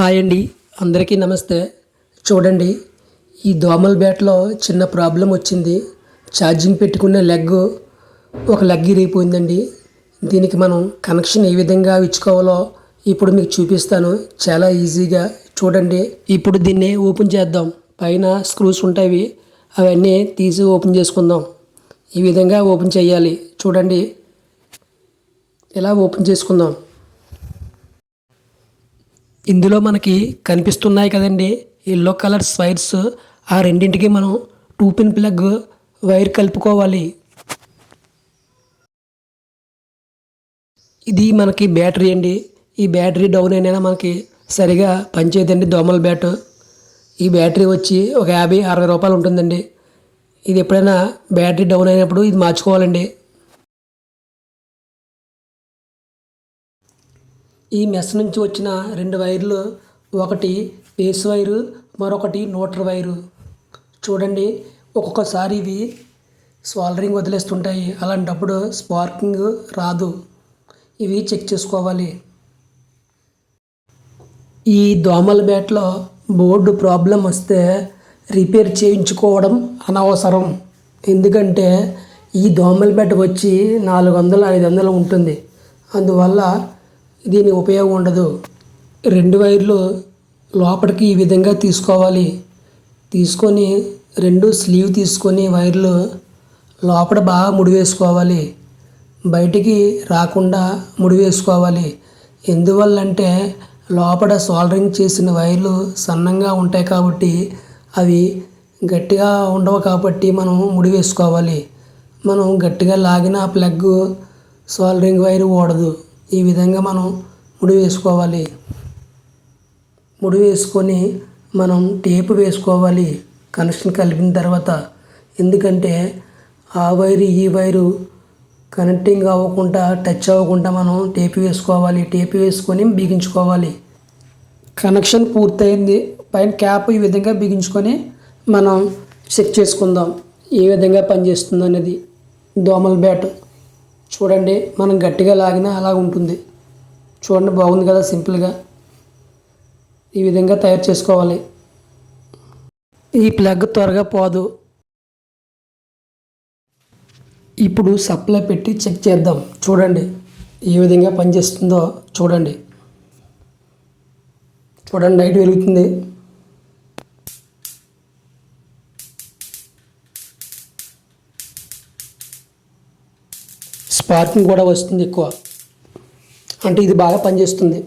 Hi అండి. అందరికీ నమస్తే. చూడండి ఈ దోమల బ్యాట్లో చిన్న ప్రాబ్లం వచ్చింది. ఛార్జింగ్ పెట్టుకునే లెగ్ ఒక లెగ్ ఇరిగిపోయిందండి. దీనికి మనం కనెక్షన్ ఏ విధంగా ఇచ్చుకోవాలో ఇప్పుడు మీకు చూపిస్తాను. చాలా ఈజీగా. చూడండి ఇప్పుడు దీన్ని ఓపెన్ చేద్దాం. పైన స్క్రూస్ ఉంటాయి. అవన్నీ తీసి ఓపెన్ చేసుకుందాం. ఈ విధంగా ఓపెన్ చేయాలి. చూడండి ఇలా ఓపెన్ చేసుకుందాం. ఇందులో మనకి కనిపిస్తున్నాయి కదండి ఎల్లో కలర్స్ వైర్స్. ఆ రెండింటికి మనం టూ పిన్ ప్లగ్ వైర్ కలుపుకోవాలి. ఇది మనకి బ్యాటరీ అండి. ఈ బ్యాటరీ డౌన్ అయినా మనకి సరిగా పనిచేయదండి దోమల బ్యాట్ ఈ బ్యాటరీ వచ్చి ఒక యాభై అరవై రూపాయలు ఉంటుందండి. ఇది ఎప్పుడైనా బ్యాటరీ డౌన్ అయినప్పుడు ఇది మార్చుకోవాలండి. ఈ మెస్ నుంచి వచ్చిన రెండు వైర్లు ఒకటి బేస్ వైరు మరొకటి నోటర్ వైరు. చూడండి ఒక్కొక్కసారి ఇవి స్వాలరింగ్ వదిలేస్తుంటాయి. అలాంటప్పుడు స్పార్కింగ్ రాదు. ఇవి చెక్ చేసుకోవాలి. ఈ దోమల బ్యాట్లో బోర్డు ప్రాబ్లం వస్తే రిపేర్ చేయించుకోవడం అనవసరం. ఎందుకంటే ఈ దోమల బ్యాట్ వచ్చి నాలుగు వందలు ఐదు వందలు ఉంటుంది. అందువల్ల దీని ఉపయోగం ఉండదు. రెండు వైర్లు లోపలికి ఈ విధంగా తీసుకోవాలి. తీసుకొని రెండు స్లీవ్ తీసుకొని వైర్లు లోపల బాగా ముడివేసుకోవాలి. బయటికి రాకుండా ముడివేసుకోవాలి. ఎందువల్లంటే లోపల సోల్డరింగ్ చేసిన వైర్లు సన్నంగా ఉంటాయి కాబట్టి అవి గట్టిగా ఉండవు కాబట్టి మనం ముడివేసుకోవాలి. మనం గట్టిగా లాగిన ప్లగ్ సోల్డరింగ్ వైర్ ఓడదు ఈ విధంగా మనం ముడి వేసుకోవాలి. ముడి వేసుకొని మనం టేపు వేసుకోవాలి. కనెక్షన్ కలిపిన తర్వాత ఎందుకంటే ఆ వైరు ఈ వైరు కనెక్టింగ్ అవ్వకుండా టచ్ అవ్వకుండా మనం టేపు వేసుకోవాలి. టేపు వేసుకొని బిగించుకోవాలి. కనెక్షన్ పూర్తయింది. పైన క్యాప్ ఈ విధంగా బిగించుకొని మనం చెక్ చేసుకుందాం. ఏ విధంగా పనిచేస్తుంది అనేది. దోమల బ్యాట్. చూడండి మనం గట్టిగా లాగినా అలా ఉంటుంది. చూడండి బాగుంది కదా సింపుల్గా ఈ విధంగా తయారు చేసుకోవాలి. ఈ ప్లగ్ త్వరగా పోదు. ఇప్పుడు సప్లై పెట్టి చెక్ చేద్దాం. చూడండి ఏ విధంగా పనిచేస్తుందో చూడండి. చూడండి లైట్ వెలుగుతుంది. స్పార్కింగ్ కూడా వస్తుంది ఎక్కువ. అంటే ఇది బాగా పనిచేస్తుంది.